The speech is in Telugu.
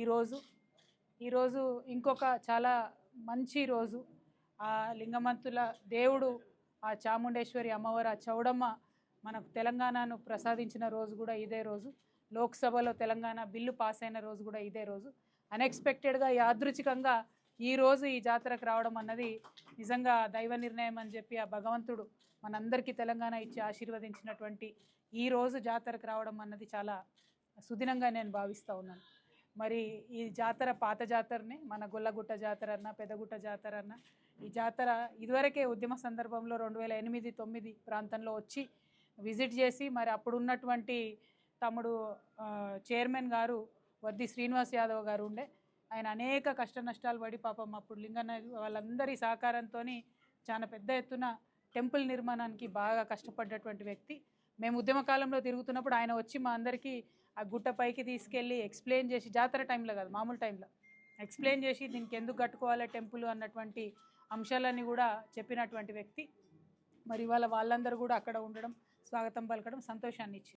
ఈరోజు ఈరోజు ఇంకొక చాలా మంచి రోజు. ఆ లింగమంతుల దేవుడు ఆ చాముండేశ్వరి అమ్మవారు ఆ చౌడమ్మ మనకు తెలంగాణను ప్రసాదించిన రోజు కూడా ఇదే రోజు. లోక్సభలో తెలంగాణ బిల్లు పాస్ అయిన రోజు కూడా ఇదే రోజు. అన్ఎక్స్పెక్టెడ్గా యాదృచ్ఛికంగా ఈ రోజు ఈ జాతరకు రావడం అన్నది నిజంగా దైవ నిర్ణయం అని చెప్పి ఆ భగవంతుడు మనందరికీ తెలంగాణ ఇచ్చి ఆశీర్వదించినటువంటి ఈ రోజు జాతరకు రావడం అన్నది చాలా సుదినంగా నేను భావిస్తూ ఉన్నాను. మరి ఈ జాతర పాత జాతరని మన గొల్లగుట్ట జాతర అన్న పెదగుట్ట జాతర అన్న ఈ జాతర ఇదివరకే ఉద్యమ సందర్భంలో రెండు వేల ఎనిమిది తొమ్మిది ప్రాంతంలో వచ్చి విజిట్ చేసి మరి అప్పుడు ఉన్నటువంటి తమ్ముడు చైర్మన్ గారు వర్ది శ్రీనివాస్ యాదవ్ గారు ఉండే ఆయన అనేక కష్ట నష్టాలు పడి పాపం అప్పుడు లింగన్న వాళ్ళందరి సహకారంతో చాలా పెద్ద ఎత్తున టెంపుల్ నిర్మాణానికి బాగా కష్టపడ్డటువంటి వ్యక్తి. మేము ఉద్యమ కాలంలో తిరుగుతున్నప్పుడు ఆయన వచ్చి మా అందరికీ ఆ గుట్ట పైకి తీసుకెళ్ళి ఎక్స్ప్లెయిన్ చేసి జాతర టైంలో కాదు మామూలు టైంలో ఎక్స్ప్లెయిన్ చేసి దీనికి ఎందుకు కట్టుకోవాలి టెంపుల్ అన్నటువంటి అంశాలన్నీ కూడా చెప్పినటువంటి వ్యక్తి. మరి ఇవాళ వాళ్ళందరూ కూడా అక్కడ ఉండడం స్వాగతం పలకడం సంతోషాన్ని ఇచ్చింది.